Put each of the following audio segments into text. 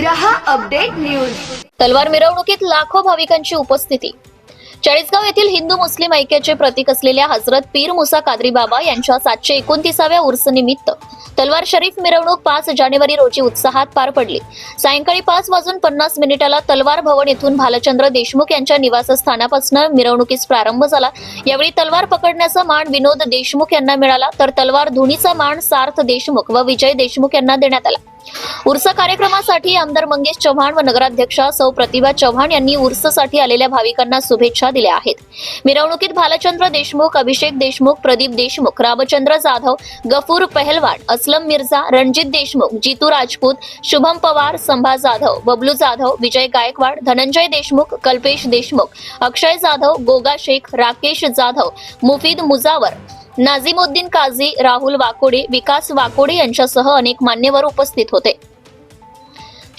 रहा update news. तलवार मिरवणुकीत लाखो भाविकांची उपस्थिती. चाळीसगाव येथील हिंदू मुस्लिम ऐक्याचे प्रतीक असलेल्या हजरत पीर मुसा कादरी बाबा यांच्या सातशे एकोणतीसाव्या उर्सनिमित्त तलवार शरीफ मिरवणूक पाच जानेवारी रोजी उत्साहात पार पडली. सायंकाळी पाच वाजून पन्नास मिनिटाला तलवार भवन येथून भालचंद्र देशमुख यांच्या निवासस्थानापासून मिरवणुकीस प्रारंभ झाला. यावेळी तलवार पकडण्याचा मान विनोद देशमुख यांना मिळाला तर तलवार धुनीचा मान सार्थ देशमुख व विजय देशमुख यांना देण्यात आला. उर्स कार्यक्रमासाठी आमदार मंगेश चव्हाण व नगराध्यक्षा सौ प्रतिभा चव्हाण यांनी उर्ससाठी आलेल्या भाविकांना शुभेच्छा दिल्या आहेत. मिरवणुकीत भालचंद्र देशमुख अभिषेक देशमुख प्रदीप देशमुख रामचंद्र जाधव गफूर पहलवान असलम मिर्झा रणजित देशमुख जितू राजपूत शुभम पवार संभा जाधव बबलू जाधव विजय गायकवाड धनंजय देशमुख कल्पेश देशमुख अक्षय जाधव गोगा शेख राकेश जाधव मुफीद मुजावर नाझिमुद्दीन काझी राहुल वाकोडे विकास वाकोडे यांच्यासह अनेक मान्यवर उपस्थित होते.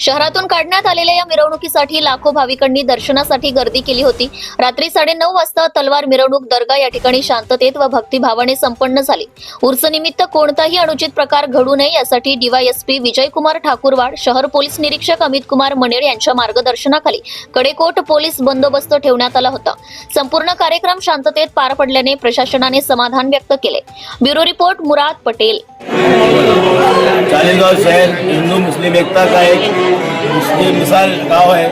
शहरातून काढण्यात आलेल्या या मिरवणुकीसाठी लाखो भाविकांनी दर्शनासाठी गर्दी केली होती. रात्री साडेनऊ वाजता तलवार मिरवणूक दर्गा या ठिकाणी शांततेत व भक्तिभावाने संपन्न झाली. उर्सनिमित्त कोणताही अनुचित प्रकार घडू नये यासाठी डीवायएसपी विजयकुमार ठाकूरवाड शहर पोलीस निरीक्षक अमित कुमार मनेर यांच्या मार्गदर्शनाखाली कडेकोट पोलीस बंदोबस्त ठेवण्यात आला होता. संपूर्ण कार्यक्रम शांततेत पार पडल्याने प्रशासनाने समाधान व्यक्त केले. Bureau report Murad Patel. शहर हिंदू मुस्लिम एकता का एक मुस्लिम मिसाल गाँव है,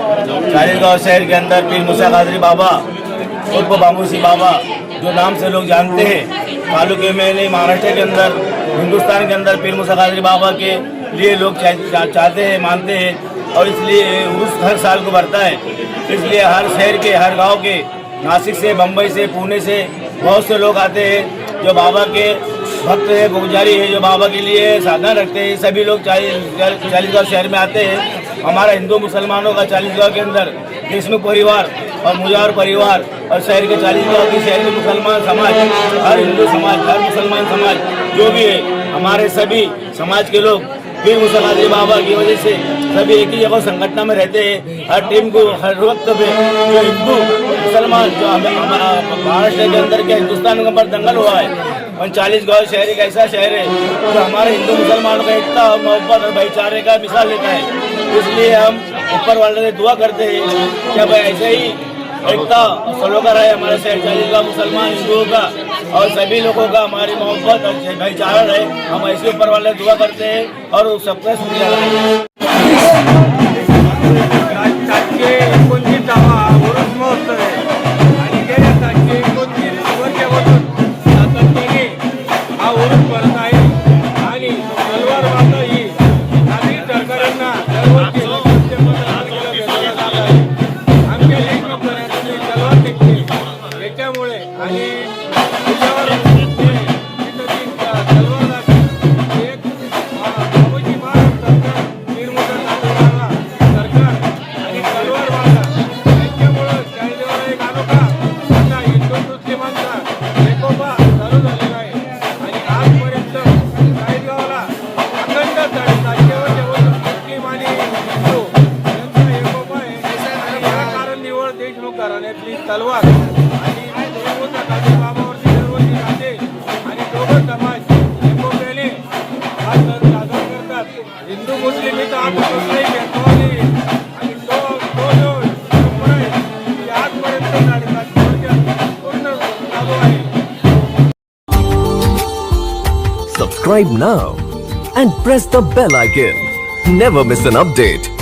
चालीसगांव शहर के अंदर पीर मुसा कादरी बाबा, उर्फ़ बामूसी बाबा, जो नाम से लोग जानते हैं। तालुके में नहीं, महाराष्ट्र के अंदर, हिंदुस्तान के अंदर पीर मुसा कादरी बाबा के लिए लोग चाहते हैं, मानते हैं, और इसलिए उर्स हर साल को बढ़ता है। इसलिए हर शहर के, हर गाँव के, नासिक से बम्बई से, पुणे से, बहुत से लोग आते हैं, जो बाबा के भक्त है गुजारी है, जो बाबा के लिए साधना रखते हैं। सभी लोग चालीस, चालीसगांव शहर में आते हैं। हमारा हिंदू मुसलमानों का चालीस चालीसगांव के अंदर देशमुख परिवार और मुजावर परिवार और शहर के चालीसगांव के शहर के मुसलमान समाज हर हिंदू समाज, हर मुसलमान समाज, जो भी है, हमारे सभी समाज के लोग पीर मुसलमान बाबा की वजह से सभी एक ही जगह संगठन में रहते हैं। हर टीम को, हर वक्त पे जो हिंदू, मुसलमान, जो महाराष्ट्र के अंदर क्या हिंदुस्तान के ऊपर दंगल हुआ है चालीस गाँव शहर एक ऐसा शहर है, जो हमारे हिंदू मुसलमानों का एकता मोहब्बत और भाईचारे का मिसाल लेता है। इसलिए हम ऊपर वाले से दुआ करते हैं कि अब ऐसे ही एकता सलोका रहे, हमारे शहर का, मुसलमान, हिंदुओं का और सभी लोगों का, हमारी मोहब्बत और भाईचारा रहे। हम ऐसे ऊपर वाले दुआ करते हैं और सबका शुक्रिया आपली तलवार आणि देशमुखचा बाबावरती दरवर्षी राहते आणि दोघं समाज एकोप्याने हा सण साजरा करतात हिंदू मुस्लिम इथं आपण भेदभाव नाही आणि तो तो जो आहे आजपर्यंत पूर्ण चालू आहे Subscribe now and press the bell icon. Never miss an update.